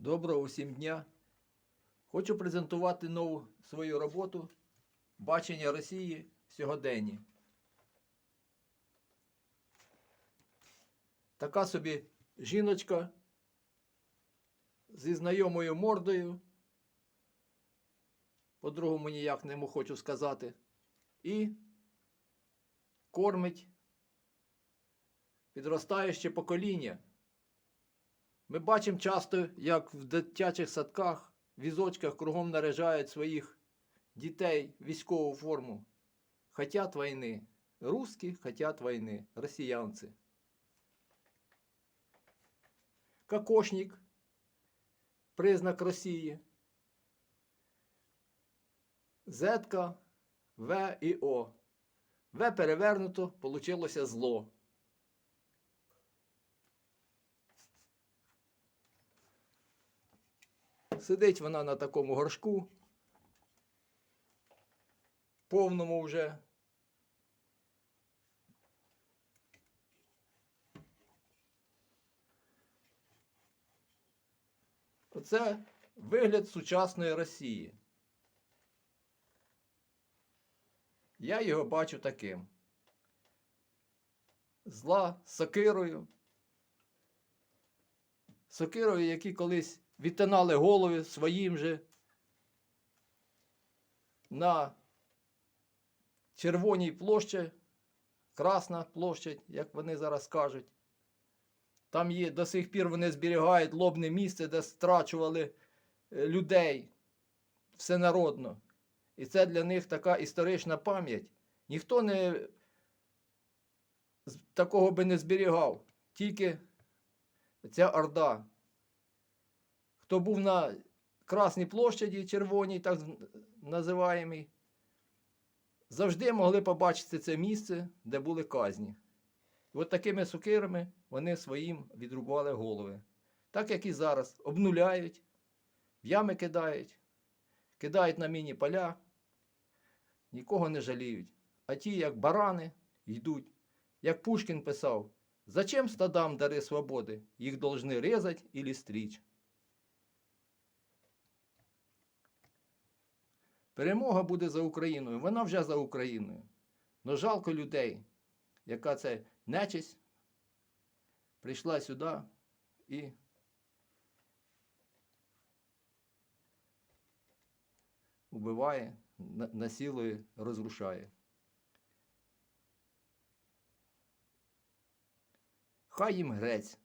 Доброго усім дня. Хочу презентувати нову свою роботу Бачення Росії в сьогоденні. Така собі жіночка зі знайомою мордою. По-другому ніяк не хочу сказати. І кормить підростаюче покоління. Ми бачимо часто, як в дитячих садках, візочках кругом наряжають своїх дітей військову форму. Хотять війни. Русські хотять війни, росіянці. Кокошник – признак Росії. Зетка, В і О. В перевернуто, получилося зло. Сидить вона на такому горшку, повному вже. Оце вигляд сучасної Росії. Я його бачу таким. Зла сокирою. Сокирою, які колись відтинали голови своїм же на червоній площі, Красна площадь, як вони зараз кажуть. Там є до сих пір вони зберігають лобне місце, де страчували е, людей всенародно. І це для них така історична пам'ять. Ніхто не такого би не зберігав. Тільки ця орда. Хто був на Красній площаді, червоній, так називаємій, завжди могли побачити це місце, де були казні. І от такими сокирами вони своїм відрубали голови. Так як і зараз, обнуляють, в ями кидають, кидають на міні поля, нікого не жаліють. А ті, як барани, йдуть. Як Пушкін писав, зачем стадам дари свободи? Їх должны резать или стрічь. Перемога буде за Україною. Вона вже за Україною. Но жалко людей, яка це нечисть прийшла сюди і убиває, на- насилує, розрушає. Хай їм грець.